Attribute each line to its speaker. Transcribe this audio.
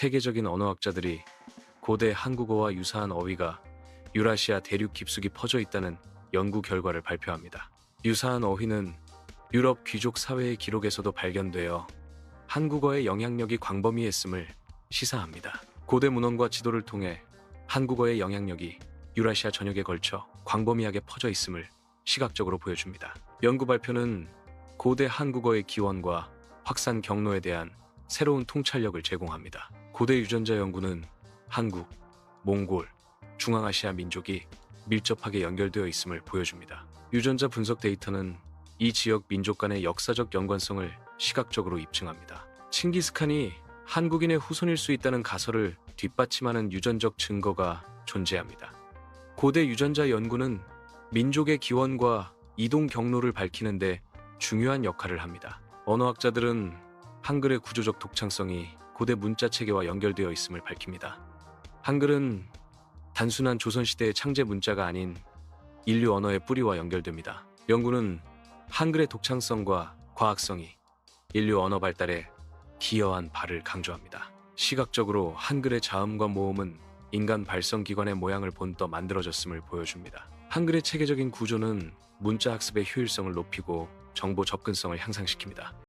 Speaker 1: 세계적인 언어학자들이 고대 한국어와 유사한 어휘가 유라시아 대륙 깊숙이 퍼져 있다는 연구 결과를 발표합니다. 유사한 어휘는 유럽 귀족 사회의 기록에서도 발견되어 한국어의 영향력이 광범위했음을 시사합니다. 고대 문헌과 지도를 통해 한국어의 영향력이 유라시아 전역에 걸쳐 광범위하게 퍼져 있음을 시각적으로 보여줍니다. 연구 발표는 고대 한국어의 기원과 확산 경로에 대한 새로운 통찰력을 제공합니다. 고대 유전자 연구는 한국, 몽골, 중앙아시아 민족이 밀접하게 연결되어 있음을 보여줍니다. 유전자 분석 데이터는 이 지역 민족 간의 역사적 연관성을 시각적으로 입증합니다. 칭기스칸이 한국인의 후손일 수 있다는 가설을 뒷받침하는 유전적 증거가 존재합니다. 고대 유전자 연구는 민족의 기원과 이동 경로를 밝히는데 중요한 역할을 합니다. 언어학자들은 한글의 구조적 독창성이 고대 문자 체계와 연결되어 있음을 밝힙니다. 한글은 단순한 조선시대의 창제 문자가 아닌 인류 언어의 뿌리와 연결됩니다. 연구는 한글의 독창성과 과학성이 인류 언어 발달에 기여한 바를 강조합니다. 시각적으로 한글의 자음과 모음은 인간 발성 기관의 모양을 본떠 만들어졌음을 보여줍니다. 한글의 체계적인 구조는 문자 학습의 효율성을 높이고 정보 접근성을 향상시킵니다.